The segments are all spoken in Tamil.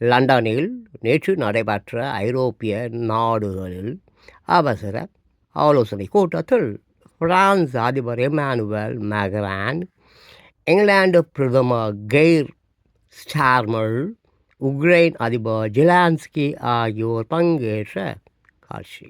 லண்டனில் நேற்று நடைபெற்ற ஐரோப்பிய நாடுகளில் அவசர ஆலோசனை கூட்டத்தில் பிரான்ஸ் அதிபர் எமானுவல் மேக்ரான் இங்கிலாந்து பிரதமர் கெய்ர் ஸ்டார்மல் உக்ரைன் அதிபர் ஜிலான்ஸ்கி ஆகியோர் பங்கேற்ற காட்சி.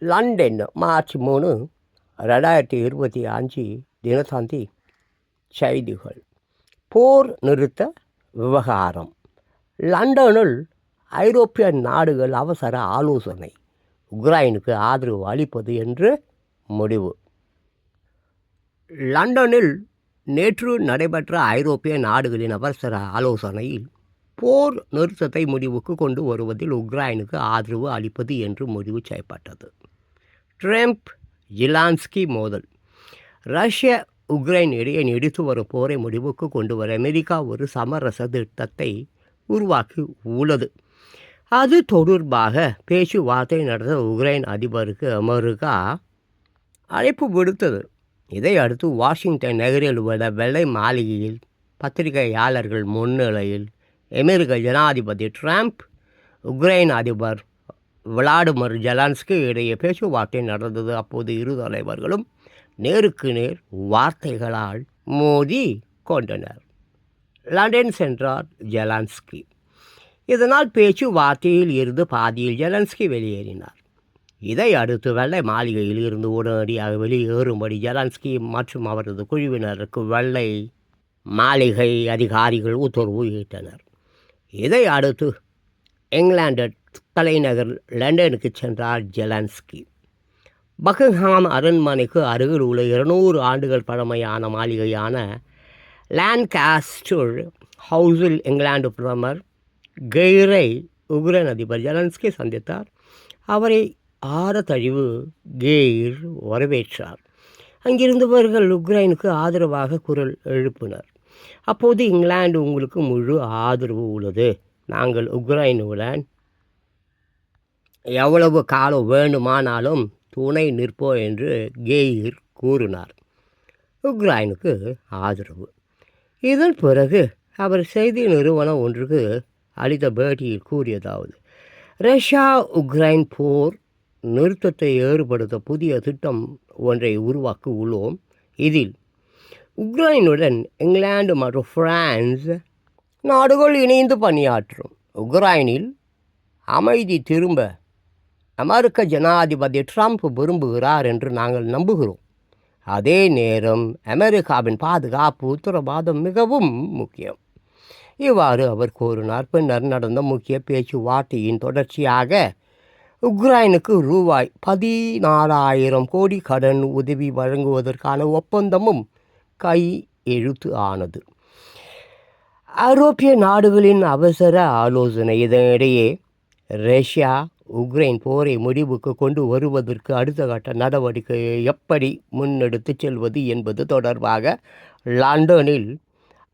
லண்டன் மார்ச் மூணு ரெண்டாயிரத்தி இருபத்தி அஞ்சு தினசாந்தி செய்திகள். போர் நிறுத்த விவகாரம். லண்டனில் ஐரோப்பிய நாடுகள் அவசர ஆலோசனை. உக்ரைனுக்கு ஆதரவு அளிப்பது என்று முடிவு. லண்டனில் நேற்று நடைபெற்ற ஐரோப்பிய நாடுகளின் அவசர ஆலோசனையில் போர் நிறுத்தத்தை முடிவுக்கு கொண்டு வருவதில் உக்ரைனுக்கு ஆதரவு அளிப்பது என்று முடிவு செய்யப்பட்டது. ட்ரம்ப் ஜிலான்ஸ்கி மோதல். ரஷ்ய உக்ரைன் இடையே நீடித்து வரும் போரை முடிவுக்கு கொண்டு வர அமெரிக்கா ஒரு சமரச திட்டத்தை உருவாக்கி உள்ளது. அது தொடர்பாக பேச்சுவார்த்தை நடந்த உக்ரைன் அதிபருக்கு அமெரிக்கா அழைப்பு விடுத்தது. இதை அடுத்து வாஷிங்டன் நகரில் உள்ள வெள்ளை மாளிகையில் பத்திரிகையாளர்கள் முன்னிலையில் அமெரிக்க ஜனாதிபதி ட்ரம்ப் உக்ரைன் அதிபர் விளாடிமிர் ஜெலான்ஸ்க்கு இடையே பேச்சுவார்த்தை நடந்தது. அப்போது இரு தலைவர்களும் நேருக்கு நேர் வார்த்தைகளால் மோதி கொண்டனர். லண்டன் சென்றார் ஜெலான்ஸ்கி. இதனால் பேச்சுவார்த்தையில் இருந்து பாதியில் ஜெலன்ஸ்கி வெளியேறினார். இதை அடுத்து வெள்ளை மாளிகையில் இருந்து உடனடியாக வெளியேறும்படி ஜெலன்ஸ்கி மற்றும் அவரது குழுவினருக்கு வெள்ளை மாளிகை அதிகாரிகள் உத்தரவு இட்டனர். இதை அடுத்து இங்கிலாந்து தலைநகர் லண்டனுக்கு சென்றார் ஜெலன்ஸ்கி. பக்கிங்ஹாம் அரண்மனைக்கு அருகில் உள்ள இருநூறு ஆண்டுகள் பழமையான மாளிகையான லேண்ட்காஸ்டர் ஹவுஸில் இங்கிலாந்து பிரதமர் கெய்ரை உக்ரைன் அதிபர் ஜெலன்ஸ்கி சந்தித்தார். அவரை ஆரத்தழிவு கெய்ர் வரவேற்றார். அங்கிருந்தவர்கள் உக்ரைனுக்கு ஆதரவாக குரல் எழுப்பினர். அப்போது இங்கிலாந்து உங்களுக்கு முழு ஆதரவு உள்ளது. நாங்கள் உக்ரைனுடன் எவ்வளவு காலம் வேண்டுமானாலும் துணை நிற்போம் என்று கெய்ர் கூறினார். உக்ரைனுக்கு ஆதரவு. இதன் பிறகு அவர் செய்தி நிறுவனம் ஒன்றுக்கு அளித்த பேட்டியில் கூறியதாவது ரஷ்யா உக்ரைன் போர் நிறுத்தத்தை ஏற்படுத்த புதிய திட்டம் ஒன்றை உருவாக்கி உள்ளோம் இதில் உக்ரைனுடன் இங்கிலாந்து மற்றும் பிரான்ஸ் நாடுகள் இணைந்து பணியாற்றும். உக்ரைனில் அமைதி திரும்ப அமெரிக்க ஜனாதிபதி ட்ரம்ப் விரும்புகிறார் என்று நாங்கள் நம்புகிறோம். அதே நேரம் அமெரிக்காவின் பாதுகாப்பு உத்தரவாதம் மிகவும் முக்கியம். இவ்வாறு அவர் கூறினார். பின்னர் நடந்த முக்கிய பேச்சுவார்த்தையின் தொடர்ச்சியாக உக்ரைனுக்கு ரூபாய் பதினாலாயிரம் கோடி கடன் உதவி வழங்குவதற்கான ஒப்பந்தமும் கை எழுத்து ஆனது. ஐரோப்பிய நாடுகளின் அவசர ஆலோசனை இதனிடையே ரஷ்யா உக்ரைன் போரை முடிவுக்கு கொண்டு வருவதற்கு அடுத்த கட்ட நடவடிக்கையை எப்படி முன்னெடுத்து செல்வது என்பது தொடர்பாக லண்டனில்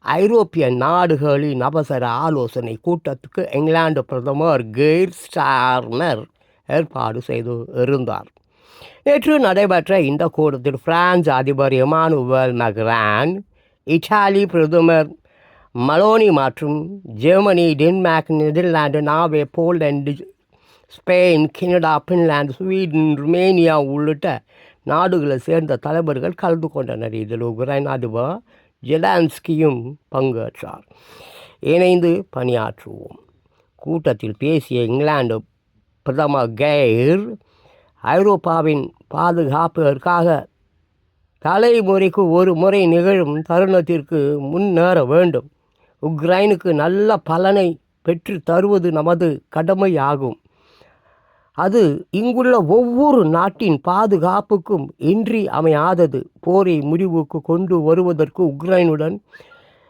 ஐரோப்பிய நாடுகளின் அவசர ஆலோசனை கூட்டத்துக்கு இங்கிலாந்து பிரதமர் கெய்ர் ஸ்டார்னர் ஏற்பாடு செய்து இருந்தார். நேற்று நடைபெற்ற இந்த கூட்டத்தில் பிரான்ஸ் அதிபர் இமானுவல் மக்ரான் இத்தாலி பிரதமர் மலோனி மற்றும் Germany Denmark Netherlands Norway Poland Spain Canada Finland Sweden Romania உள்ளிட்ட நாடுகளை சேர்ந்த தலைவர்கள் கலந்து கொண்டனர். இதில் உக்ரைன் அதிபர் ஜெலான்ஸ்கியும் பங்கேற்றார். இணைந்து பணியாற்றுவோம். கூட்டத்தில் பேசிய இங்கிலாந்து பிரதமர் கெய்ர் ஐரோப்பாவின் பாதுகாப்பிற்காக தலைமுறைக்கு ஒரு முறை நிகழும் தருணத்திற்கு முன்னேற வேண்டும். உக்ரைனுக்கு நல்ல பலனை பெற்று தருவது நமது கடமையாகும். அது இங்குள்ள ஒவ்வொரு நாட்டின் பாதுகாப்புக்கும் இன்றி அமையாதது. போரை முடிவுக்கு கொண்டு வருவதற்கு உக்ரைனுடன்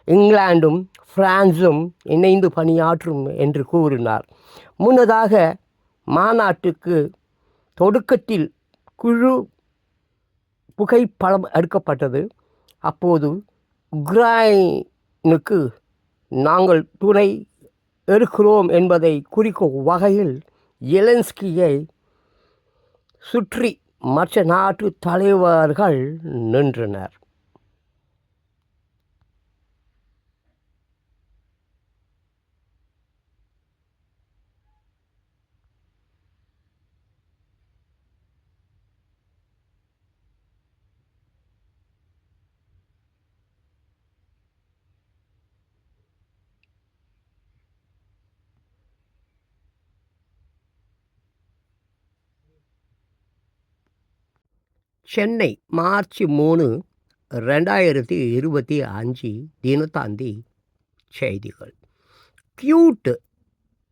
இங்கிலாந்தும் பிரான்சும் இணைந்து பணியாற்றும் என்று கூறினார். முன்னதாக மாநாட்டுக்கு தொடக்கத்தில் குழு புகைப்படம் எடுக்கப்பட்டது. அப்போது உக்ரைனுக்கு நாங்கள் துணை இருக்கிறோம் என்பதை குறிக்கும் வகையில் எலன்ஸ்கியை சுற்றி மற்ற நாட்டு தலைவர்கள் நின்றனர். சென்னை மார்ச் மூணு ரெண்டாயிரத்தி இருபத்தி அஞ்சு தினத்தாந்தி செய்திகள். கியூட்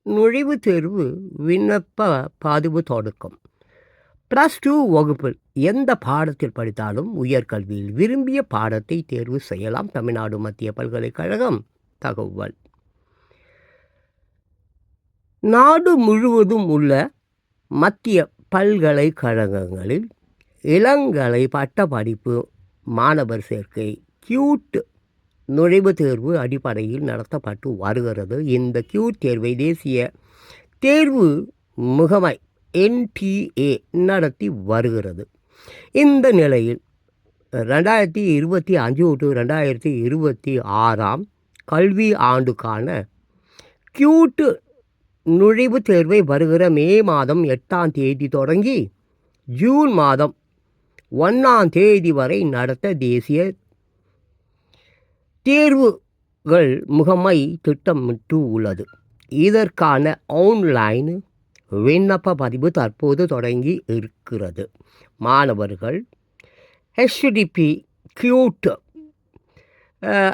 நுழைவுத் தேர்வு விண்ணப்ப பதிவு தொடக்கம். ப்ளஸ் டூ வகுப்பில் எந்த பாடத்தில் படித்தாலும் உயர்கல்வியில் விரும்பிய பாடத்தை தேர்வு செய்யலாம். தமிழ்நாடு மத்திய பல்கலைக்கழகம் தகவல். நாடு முழுவதும் உள்ள மத்திய பல்கலைக்கழகங்களில் இளங்கலை பட்டப்படிப்பு மாணவர் சேர்க்கை கியூட் நுழைவுத் தேர்வு அடிப்படையில் நடத்தப்பட்டு வருகிறது. இந்த கியூட் தேர்வை தேசிய தேர்வு முகமை என்டிஏ நடத்தி வருகிறது. இந்த நிலையில் ரெண்டாயிரத்தி இருபத்தி அஞ்சு டு ரெண்டாயிரத்தி இருபத்தி ஆறாம் கல்வி ஆண்டுக்கான கியூட்டு நுழைவுத் தேர்வை வருகிற மே மாதம் எட்டாம் தேதி தொடங்கி ஜூன் மாதம் ஒன்றாம் தேதி வரை நடத்த தேசிய தேர்வுகள் முகமை திட்டமிட்டு உள்ளது. இதற்கான ஆன்லைன் விண்ணப்ப பதிவு தற்போது தொடங்கி இருக்கிறது. மாணவர்கள் ஹெச்டிபி கியூட்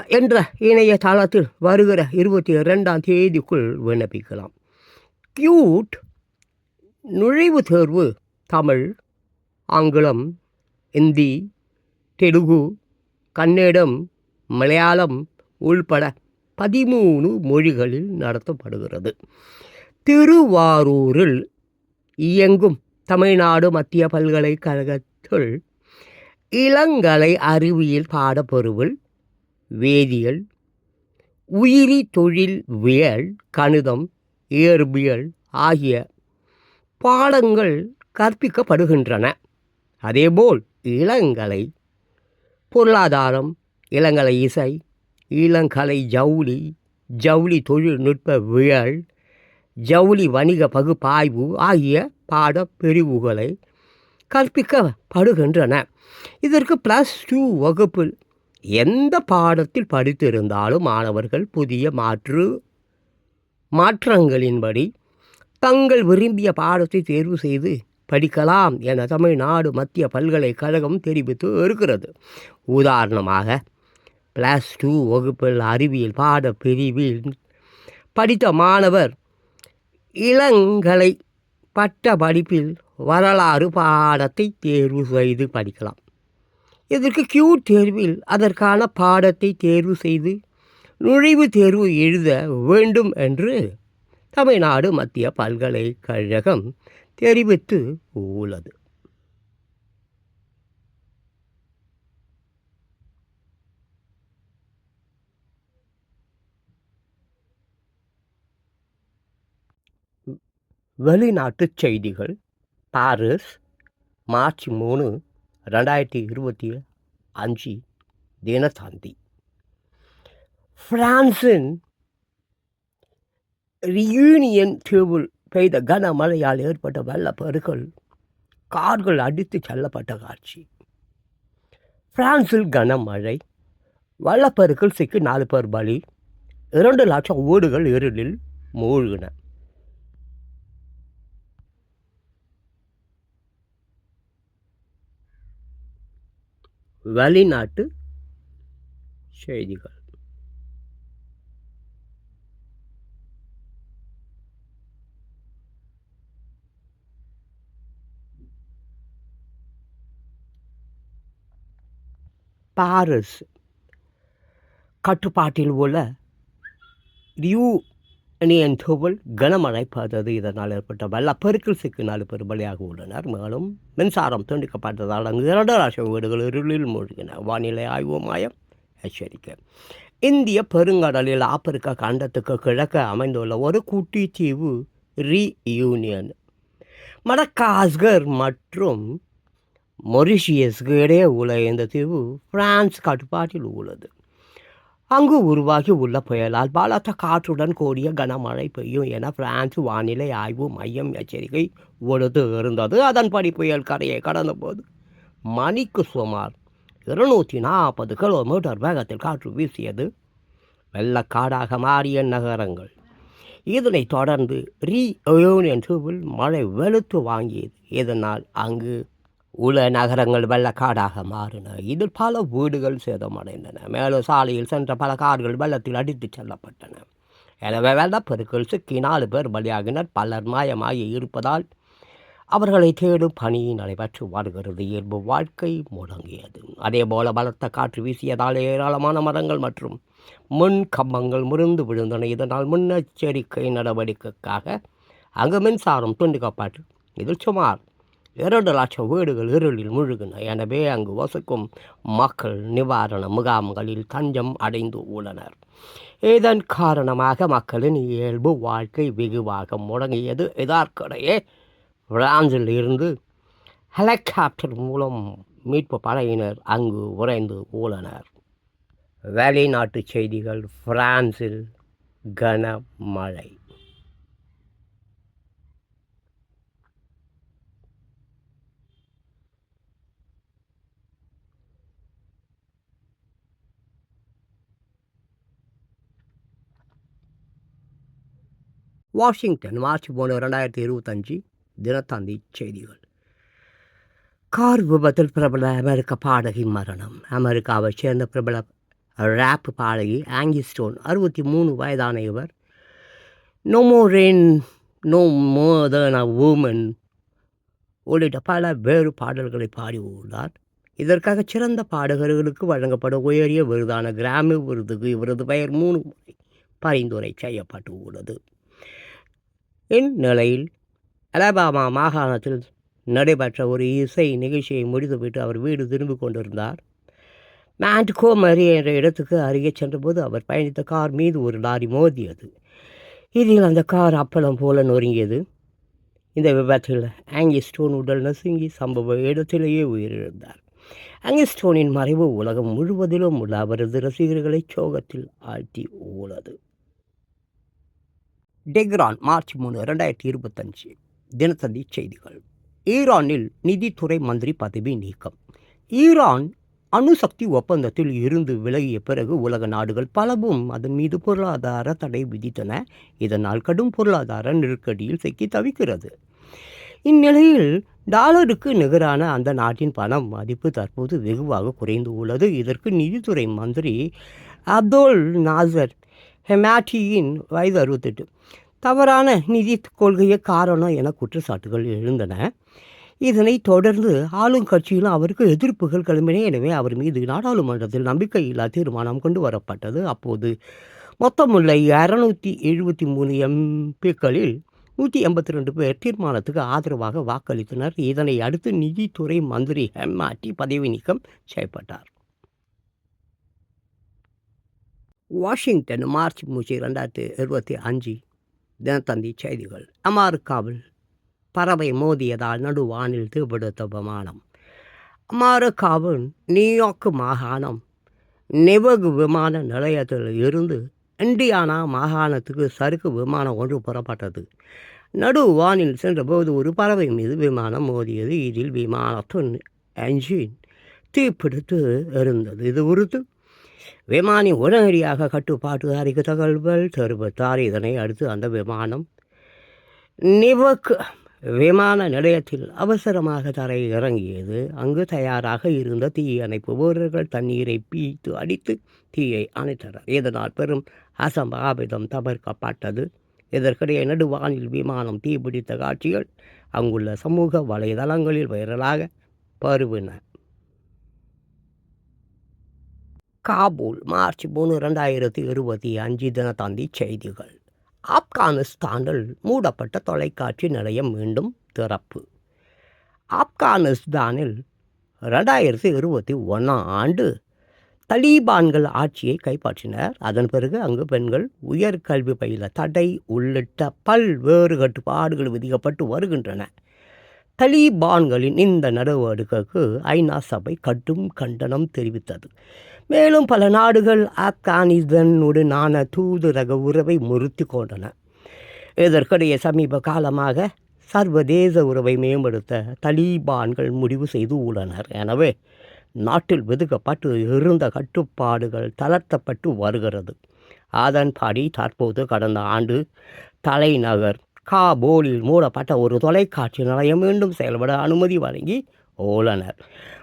என்ற இணையதளத்தில் வருகிற இருபத்தி ரெண்டாம் தேதிக்குள் விண்ணப்பிக்கலாம். கியூட் நுழைவுத் தேர்வு தமிழ் ஆங்கிலம் இந்தி தெலுங்கு கன்னடம் மலையாளம் உள்பட பதிமூணு மொழிகளில் நடத்தப்படுகிறது. திருவாரூரில் இயங்கும் தமிழ்நாடு மத்திய பல்கலைக்கழகத்தில் இளங்கலை அறிவியல் பாடப்பொருவில் வேதியியல் உயிரி தொழில்வியல் கணிதம் இயற்பியல் ஆகிய பாடங்கள் கற்பிக்கப்படுகின்றன. அதேபோல் இளங்கலை பொருளாதாரம் இளங்கலை இசை இளங்கலை ஜவுளி ஜவுளி தொழில்நுட்பவியல் ஜவுளி வணிக பகுப்பாய்வு ஆகிய பாடப்பிரிவுகளை கற்பிக்கப்படுகின்றன. இதற்கு ப்ளஸ் டூ வகுப்பில் எந்த பாடத்தில் படித்திருந்தாலும் மாணவர்கள் புதிய மாற்று மாற்றங்களின்படி தங்கள் விரும்பிய பாடத்தை தேர்வு செய்து படிக்கலாம் என தமிழ்நாடு மத்திய பல்கலைக்கழகம் தெரிவித்து இருக்கிறது. உதாரணமாக ப்ளஸ் டூ வகுப்பில் அறிவியல் பாட பிரிவில் படித்த மாணவர் இளங்கலை பட்ட படிப்பில் வரலாறு பாடத்தை தேர்வு செய்து படிக்கலாம். இதற்கு கியூ தேர்வில் அதற்கான பாடத்தை தேர்வு செய்து நுழைவுத் தேர்வு எழுத வேண்டும் என்று தமிழ்நாடு மத்திய பல்கலைக்கழகம் தெரிவித்து உள்ளது. வெளிநாட்டுச் செய்திகள். பாரிஸ் மார்ச் மூணு ரெண்டாயிரத்தி இருபத்தி அஞ்சு தினசாந்தி பிரான்சின் ரியூனியன் டேபிள் பெய்த கனமழையால் ஏற்பட்ட வெள்ளப்பெருக்கள் கார்கள் அடித்து செல்லப்பட்ட காட்சி. பிரான்சில் கனமழை வெள்ளப்பெருக்கில் சிக்கி நாலு பேர் பலி இரண்டு லட்சம் வீடுகள் இருளில் மூழ்கின. வெளிநாட்டு செய்திகள். பாரிஸ் கட்டுப்பாட்டில் உள்ள ரியூ அணியன் தோவல் கனமழை பார்த்தது இதனால் ஏற்பட்ட வெள்ளப்பெருக்கில் சிக்கி நாலு பேர் பலியாக உள்ளனர். மேலும் மின்சாரம் துண்டிக்கப்பட்டதால் அங்கு இரண்டு லட்சம் வீடுகள் இருளில் மூழ்கின. வானிலை ஆய்வு மாயம் எச்சரிக்கை. இந்திய பெருங்கடலில் ஆப்பிரிக்கா கண்டத்துக்கு கிழக்க அமைந்துள்ள ஒரு குட்டி தீவு ரீயூனியன். மடகாஸ்கர் மற்றும் மொரிஷியஸுக்கு இடையே உள்ள இந்த தீவு பிரான்ஸ் கட்டுப்பாட்டில் உள்ளது. அங்கு உருவாகி உள்ள புயலால் பலத்த காற்றுடன் கூடிய கனமழை பெய்யும் என பிரான்ஸ் வானிலை ஆய்வு மையம் எச்சரிக்கை விடுத்து இருந்தது. அதன்படி புயல் கரையை கடந்தபோது மணிக்கு சுமார் இருநூற்றி நாற்பது கிலோமீட்டர் வேகத்தில் காற்று வீசியது. வெள்ளக்காடாக மாறிய நகரங்கள். இதனைத் தொடர்ந்து ரீ யூனியன் தீவில் மழை வெளுத்து வாங்கியது. இதனால் அங்கு உல நகரங்கள் வெள்ளக்காடாக மாறின. இதில் பல வீடுகள் சேதமடைந்தன. மேலும் சாலையில் சென்ற பல கார்கள் வெள்ளத்தில் அடித்துச் செல்லப்பட்டன. எனவே வெள்ளப்பெருக்கில் சிக்கி நாலு பேர் பலியாகினர். பலர் மாயமாகி இருப்பதால் அவர்களை தேடும் பணி நடைபெற்று வருகிறது. இயல்பு வாழ்க்கை முடங்கியது. அதேபோல பலத்த காற்று வீசியதால் ஏராளமான மரங்கள் மற்றும் மின் கம்பங்கள் முறிந்து விழுந்தன. இதனால் முன்னெச்சரிக்கை நடவடிக்கைக்காக அங்கு மின்சாரம் துண்டிக்கப்பட்டு இதில் சுமார் இரண்டு லட்சம் வீடுகள் இருளில் முழுகின. எனவே அங்கு வசிக்கும் மக்கள் நிவாரண முகாம்களில் தஞ்சம் அடைந்து உள்ளனர். இதன் காரணமாக மக்களின் இயல்பு வாழ்க்கை வெகுவாக முடங்கியது. இதற்கிடையே பிரான்சில் இருந்து ஹெலிகாப்டர் மூலம் மீட்பு படையினர் அங்கு உறைந்து உள்ளனர். வெளிநாட்டு செய்திகள் பிரான்சில் கனமழை. வாஷிங்டன் மார்ச் மூணு ரெண்டாயிரத்தி இருபத்தஞ்சி தினத்தந்தி செய்திகள். கார் விபத்தில் பிரபல அமெரிக்க பாடகி மரணம். அமெரிக்காவைச் சேர்ந்த பிரபல ரேப் பாடகி ஆங்கி ஸ்டோன் அறுபத்தி மூணு வயதான இவர் நோ மோரேன் நோ மோதன் அ உமன் உள்ளிட்ட பல வேறு பாடல்களை பாடி உள்ளார் இதற்காக சிறந்த பாடகர்களுக்கு வழங்கப்படும் உயரிய விருதான கிராமி விருதுக்கு இவரது பெயர் மூணு முறை பரிந்துரை செய்யப்பட்டு உள்ளது இந்நிலையில் அலபாமா மாகாணத்தில் நடைபெற்ற ஒரு இசை நிகழ்ச்சியை முடித்துவிட்டு அவர் வீடு திரும்பி கொண்டிருந்தார். மேண்ட்கோ மரி என்ற இடத்துக்கு அருகே சென்றபோது அவர் பயணித்த கார் மீது ஒரு லாரி மோதியது. இதில் அந்த கார் அப்பளம் போல நொறுங்கியது. இந்த விபத்தில் ஆங்கிஸ்டோன் உடல் நசுங்கி சம்பவ இடத்திலேயே உயிரிழந்தார். ஆங்கிஸ்டோனின் மறைவு உலகம் முழுவதிலும் உள்ள அவரது ரசிகர்களை சோகத்தில் ஆழ்த்தி உள்ளது. டெக்ரான் மார்ச் மூணு ரெண்டாயிரத்தி இருபத்தஞ்சு. தினத்தந்தி செய்திகள். ஈரானில் நிதித்துறை மந்திரி பதவி நீக்கம். ஈரான் அணுசக்தி ஒப்பந்தத்தில் இருந்து விலகிய பிறகு உலக நாடுகள் பலவும் அதன் மீது பொருளாதார தடை விதித்தன. இதனால் கடும் பொருளாதார நெருக்கடியில் சிக்கி தவிக்கிறது. இந்நிலையில் டாலருக்கு நிகரான அந்த நாட்டின் பணம் மதிப்பு தற்போது வெகுவாக குறைந்து உள்ளது. இதற்கு நிதித்துறை மந்திரி அப்துல் நாசர் ஹெமாட்டியின் வயது அறுபத்தெட்டு. தவறான நிதி கொள்கையே காரணம் என குற்றச்சாட்டுகள் எழுந்தன. இதனை தொடர்ந்து ஆளும் கட்சியிலும் அவருக்கு எதிர்ப்புகள் கிளம்பின. எனவே அவர் மீது நாடாளுமன்றத்தில் நம்பிக்கையில்லா தீர்மானம் கொண்டு வரப்பட்டது. அப்போது மொத்தமுள்ள இரநூத்தி எழுபத்தி மூணு எம்பிக்களில் நூற்றி எண்பத்தி ரெண்டு பேர் தீர்மானத்துக்கு ஆதரவாக வாக்களித்தனர். இதனை அடுத்து நிதித்துறை மந்திரி ஹெம்மாட்டி பதவி நீக்கம் செய்யப்பட்டார். வாஷிங்டன் மார்ச் மூச்சு ரெண்டாயிரத்தி இருபத்தி அஞ்சு தினத்தந்தி செய்திகள். அமெரிக்காவில் பறவை மோதியதால் நடுவானில் தீபிடித்த விமானம். அமெரிக்காவின் நியூயார்க் மாகாணம் நெவகு விமான நிலையத்தில் இருந்து இண்டியானா மாகாணத்துக்கு சறுக்கு விமானம் ஒன்று புறப்பட்டது. நடுவானில் சென்றபோது ஒரு பறவை மீது விமானம் மோதியது. இதில் விமானத்தின் என்ஜின் தீப்பிடித்து இருந்தது இது குறித்து விமானி உடனடியாக கட்டுப்பாட்டுதாரிக்கு தகவல்கள் தெரிவித்தார் இதனை அடுத்து அந்த விமானம் நிவக் விமான நிலையத்தில் அவசரமாக தரை இறங்கியது அங்கு தயாராக இருந்த தீயணைப்பு வீரர்கள் தண்ணீரை பீய்த்து அடித்து தீயை அணைத்தனர். இதனால் பெரும் அசம்பாவிதம் தவிர்க்கப்பட்டது. இதற்கிடையே நடுவானில் விமானம் தீப்பிடித்த காட்சிகள் அங்குள்ள சமூக வலைதளங்களில் வைரலாக பருவின. காபூல் மார்ச் மூணு ரெண்டாயிரத்தி இருபத்தி அஞ்சு தினத்தந்தி செய்திகள். ஆப்கானிஸ்தானில் மூடப்பட்ட தொலைக்காட்சி நிலையம் மீண்டும் திறப்பு. ஆப்கானிஸ்தானில் ரெண்டாயிரத்தி இருபத்தி ஒன்றாம் ஆண்டு தலீபான்கள் ஆட்சியை கைப்பற்றினர். அதன் பிறகு அங்கு பெண்கள் உயர்கல்வி பயில தடை உள்ளிட்ட பல்வேறு கட்டுப்பாடுகள் விதிக்கப்பட்டு வருகின்றன. தலீபான்களின் இந்த நடவடிக்கைக்கு ஐநா சபை கடும் கண்டனம் தெரிவித்தது. மேலும் பல நாடுகள் ஆப்கானிஸ்தானுடனான தூதரக உறவை முறுத்தி கொண்டன. இதற்கிடையே சமீப காலமாக சர்வதேச உறவை மேம்படுத்த தலீபான்கள் முடிவு செய்து உள்ளனர். எனவே நாட்டில் விதுக்கப்பட்டு இருந்த கட்டுப்பாடுகள் தளர்த்தப்பட்டு வருகிறது. அதன்படி தற்போது கடந்த ஆண்டு தலைநகர் காபோலில் மூடப்பட்ட ஒரு தொலைக்காட்சி நிலையம் மீண்டும் செயல்பட அனுமதி வழங்கி உள்ளனர்.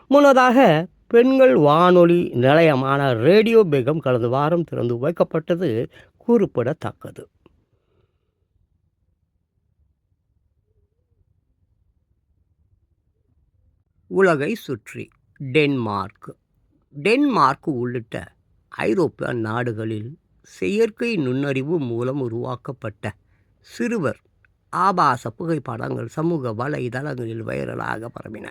முன்னதாக பெண்கள் வானொலி நிலையமான ரேடியோ பேகம் கடந்த வாரம் திறந்து வைக்கப்பட்டது குறிப்பிடத்தக்கது. உலகை சுற்றி டென்மார்க். டென்மார்க் உள்ளிட்ட ஐரோப்பிய நாடுகளில் செயற்கை நுண்ணறிவு மூலம் உருவாக்கப்பட்ட சிறுவர் ஆபாச புகைப்படங்கள் சமூக வலைதளங்களில் வைரலாக பரவின.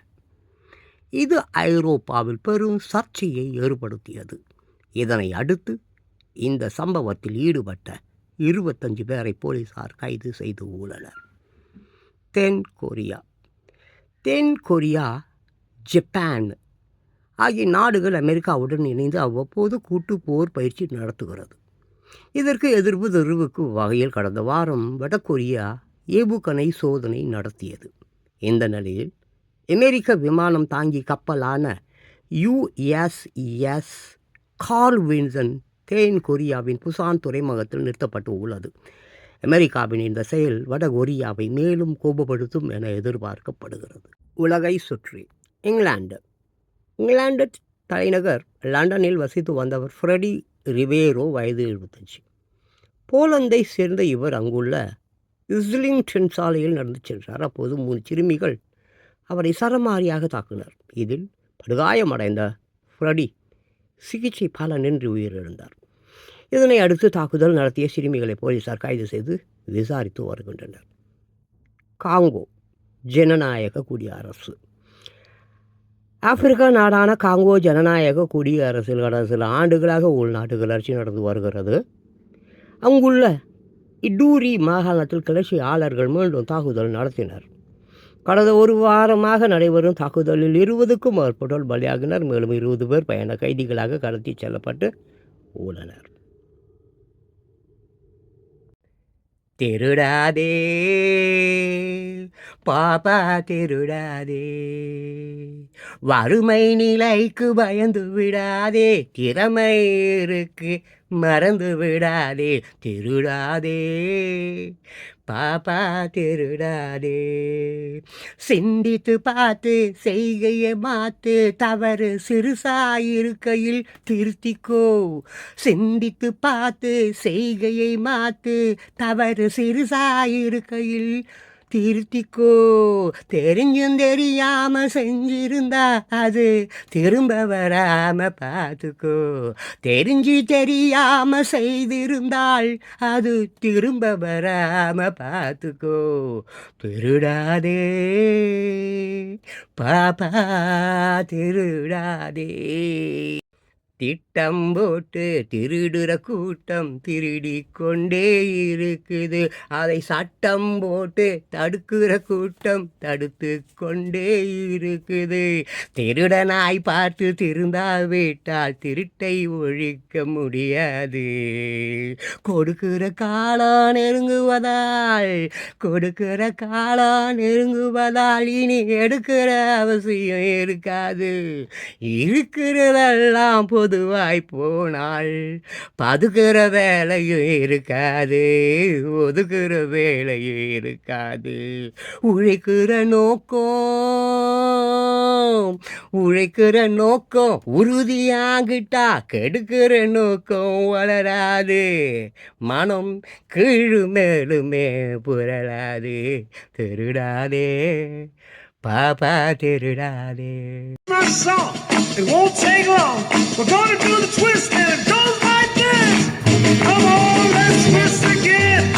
இது ஐரோப்பாவில் பெரும் சர்ச்சையை ஏற்படுத்தியது. இதனை அடுத்து இந்த சம்பவத்தில் ஈடுபட்ட இருபத்தஞ்சு பேரை போலீசார் கைது செய்து உள்ளனர். தென் கொரியா. தென் கொரியா ஜப்பான் ஆகிய நாடுகள் அமெரிக்காவுடன் இணைந்து அவ்வப்போது கூட்டு போர் பயிற்சி நடத்துகிறது. இதற்கு எதிர்ப்பு தெரிவிக்கும் வகையில் கடந்த வாரம் வடகொரியா ஏவுகணை சோதனை நடத்தியது. இந்த நிலையில் அமெரிக்க விமானம் தாங்கி கப்பலான யுஎஸ்எஸ் கார்ல் வின்சன் தென் கொரியாவின் புசான் துறைமுகத்தில் நிறுத்தப்பட்டு உள்ளது. அமெரிக்காவின் இந்த செயல் வட கொரியாவை மேலும் கோபப்படுத்தும் என எதிர்பார்க்கப்படுகிறது. உலகை சுற்றி இங்கிலாந்து. இங்கிலாந்து தலைநகர் லண்டனில் வசித்து வந்தவர் ஃப்ரெடி ரிவேரோ வயது எழுபத்தஞ்சு போலந்தை சேர்ந்த இவர் அங்குள்ள இஸ்லிங்டன் சாலையில் நடந்து சென்றார். அப்போது மூணு சிறுமிகள் அவரை சரமாரியாக தாக்கினர். இதில் படுகாயமடைந்த ஃப்ரெடி சிகிச்சை பலனின்றி உயிரிழந்தார். இதனை அடுத்து தாக்குதல் நடத்திய சிறுமிகளை போலீசார் கைது செய்து விசாரித்து வருகின்றனர். காங்கோ ஜனநாயக குடியரசு. ஆப்பிரிக்கா நாடான காங்கோ ஜனநாயக குடியரசில் கடந்த சில ஆண்டுகளாக உள்நாட்டு கிளர்ச்சி நடந்து வருகிறது. அங்குள்ள இடூரி மாகாணத்தில் கிளர்ச்சியாளர்கள் மீண்டும் தாக்குதல் நடத்தினர். கடந்த ஒரு வாரமாக நடைபெறும் தாக்குதலில் இருபதுக்கும் மேற்பட்டோர் பலியாகினர். மேலும் இருபது பேர் பயண கைதிகளாக கடத்தி செல்லப்பட்டு உள்ளனர். திருடாதே பாப்பா திருடாதே வறுமை நிலைக்கு பயந்து விடாதே திறமை இருக்கு. மறந்து விடாதே திருடாதே. பாப்பா திருடாதே. சிந்தித்து பார்த்து செய்கையை மாத்து தவறு சிறுசாயிருக்கையில் திருத்திக்கோ. சிந்தித்து பார்த்து செய்கையை மாத்து தவறு சிறுசாயிருக்கையில் திருத்திக்கோ. தெரிஞ்சும் தெரியாம செஞ்சிருந்தா அது திரும்ப வராம பார்த்துக்கோ தெரிஞ்சு தெரியாம செய்திருந்தால் அது திரும்ப வராம பார்த்துக்கோ திருடாதே. பாப்பா திருடாதே. திட்டம் போட்டு திருடுற கூட்டம் திருடி கொண்டே இருக்குது. அதை சட்டம் போட்டு தடுக்கிற கூட்டம் தடுத்து கொண்டே இருக்குது. திருடனாய் பார்த்து திருந்தா விட்டால் திருட்டை ஒழிக்க முடியாது. கொடுக்கிற காலம் நெருங்குவதால் கொடுக்கிற காலம் நெருங்குவதால் இனி எடுக்கிற அவசியம் இருக்காது. இருக்கிறதெல்லாம் பொதுவாய் போனால் பதுக்கிற வேலையும் இருக்காது ஒதுக்குற வேலையும் இருக்காது. உழைக்கிற நோக்கம் உழைக்கிற நோக்கம் உறுதியாகிட்டா கெடுக்கிற நோக்கம் வளராது. மனம் கீழு மேலுமே புரளாது. திருடாதே Papa diddle My song, it won't take long. We're gonna do the twist and it goes like this. Come on, let's twist again.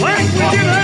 Like we did